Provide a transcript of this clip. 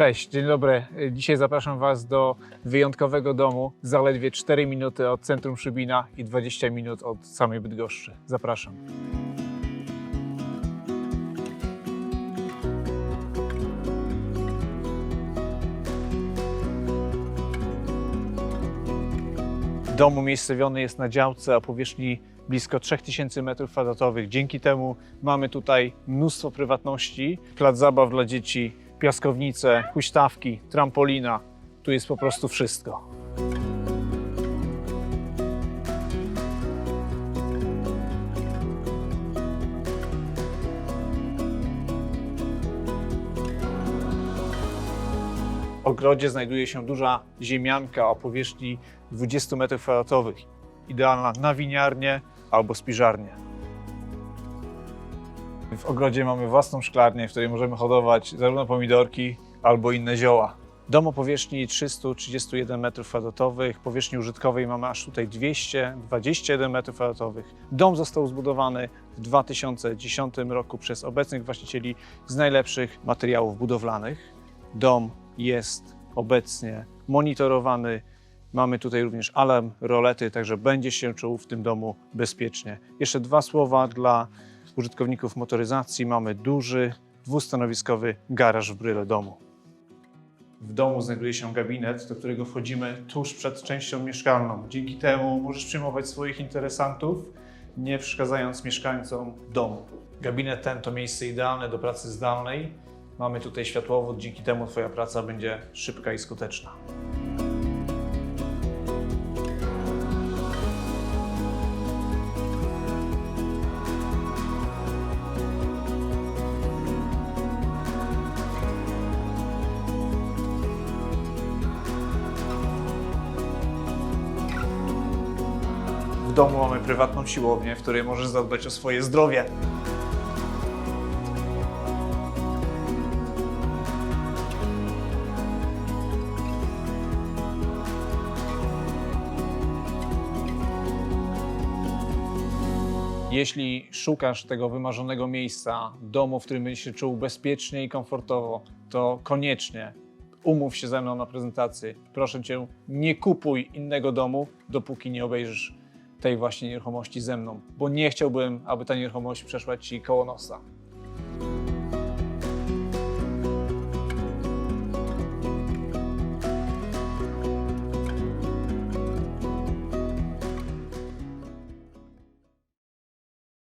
Cześć, dzień dobry. Dzisiaj zapraszam Was do wyjątkowego domu, zaledwie 4 minuty od centrum Szybina i 20 minut od samej Bydgoszczy. Zapraszam. Dom umiejscowiony jest na działce o powierzchni blisko 3000 m2. Dzięki temu mamy tutaj mnóstwo prywatności, plac zabaw dla dzieci, piaskownice, huśtawki, trampolina. Tu jest po prostu wszystko. W ogrodzie znajduje się duża ziemianka o powierzchni 20 m2, idealna na winiarnię albo spiżarnię. W ogrodzie mamy własną szklarnię, w której możemy hodować zarówno pomidorki, albo inne zioła. Dom o powierzchni 331 m2, powierzchni użytkowej mamy aż tutaj 221 m2. Dom został zbudowany w 2010 roku przez obecnych właścicieli z najlepszych materiałów budowlanych. Dom jest obecnie monitorowany. Mamy tutaj również alarm, rolety, także będzie się czuł w tym domu bezpiecznie. Jeszcze dwa słowa dla użytkowników motoryzacji. Mamy duży, dwustanowiskowy garaż w bryle domu. W domu znajduje się gabinet, do którego wchodzimy tuż przed częścią mieszkalną. Dzięki temu możesz przyjmować swoich interesantów, nie przeszkadzając mieszkańcom domu. Gabinet ten to miejsce idealne do pracy zdalnej. Mamy tutaj światłowód, dzięki temu Twoja praca będzie szybka i skuteczna. W domu mamy prywatną siłownię, w której możesz zadbać o swoje zdrowie. Jeśli szukasz tego wymarzonego miejsca, domu, w którym będziesz się czuł bezpiecznie i komfortowo, to koniecznie umów się ze mną na prezentacji. Proszę cię, nie kupuj innego domu, dopóki nie obejrzysz tej właśnie nieruchomości ze mną, bo nie chciałbym, aby ta nieruchomość przeszła ci koło nosa.